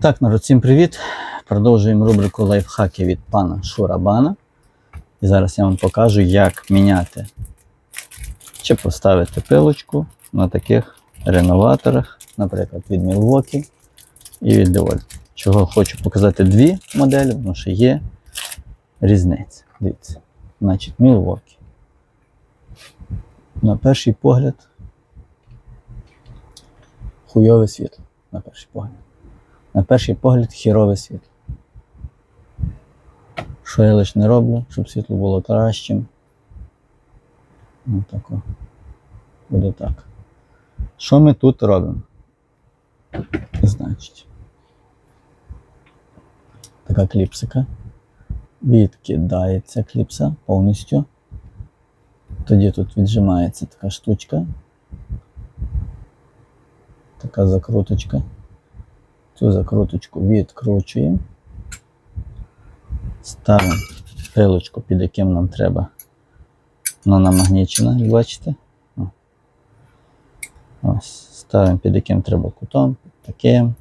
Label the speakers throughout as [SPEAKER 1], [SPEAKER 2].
[SPEAKER 1] Так, народ, всім привіт. Продовжуємо рубрику лайфхаки від пана Шурабана. І зараз я вам покажу, як міняти чи поставити пилочку на таких реноваторах, наприклад, від Milwaukee і від DeWalt. Чого хочу показати дві моделі, тому що є різниця. Дивіться. Значить, Milwaukee. На перший погляд хуйове світло. На перший погляд. На перший погляд хірове світло. Що я лише не роблю, щоб світло було кращим. Ну, тако. Буде так. Що ми тут робимо? Значить. Така кліпсика. Відкидається кліпса повністю. Тоді тут віджимається така штучка. Така закруточка. Цю закруточку відкручуємо. Ставимо пилочку, під яким нам треба. Вона намагнічена, як бачите. Ось. Ставимо під яким треба кутом, під таким,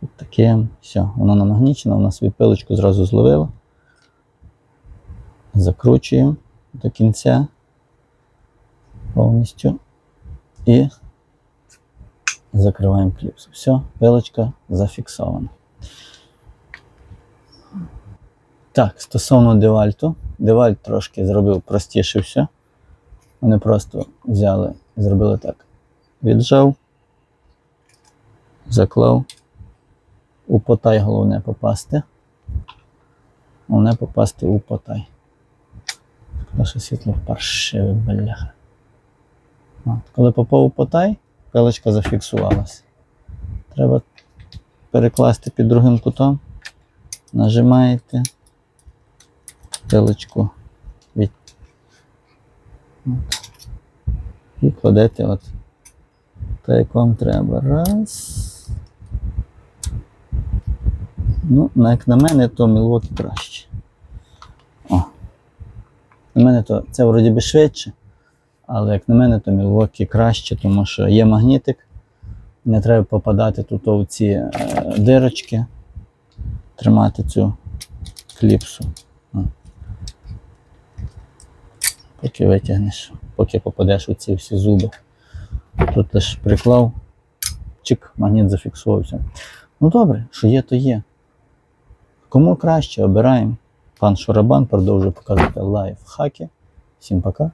[SPEAKER 1] під таким. Все, вона намагнічена, вона свою пилочку зразу зловила. Закручуємо до кінця повністю. І закриваємо кліпсу. Все, пилочка зафіксована. Так, стосовно девальту. Девальт трошки зробив простіше все. Вони просто взяли зробили так. Віджав, заклав. У потай головне попасти. Головне попасти у потай. Наше світло паршиве, бляха. Коли попав у потай, пилочка зафіксувалася. Треба перекласти під другим кутом. Нажимаєте пилочку від... От. і кладете от так, вам треба. Раз. Ну, як на мене, то Мілвокі краще. О. На мене то це вроді би швидше. Але як на мене, то Milwaukee краще, тому що є магнітик, не треба попадати тут у ці е, дирочки, тримати цю кліпсу. Поки витягнеш, поки попадеш у ці всі зуби. Тут лише приклав, чик, магніт зафіксувався. Ну добре, що є, то є. Кому краще, обираємо. Пан Шурабан продовжує показувати лайфхаки. Всім пока.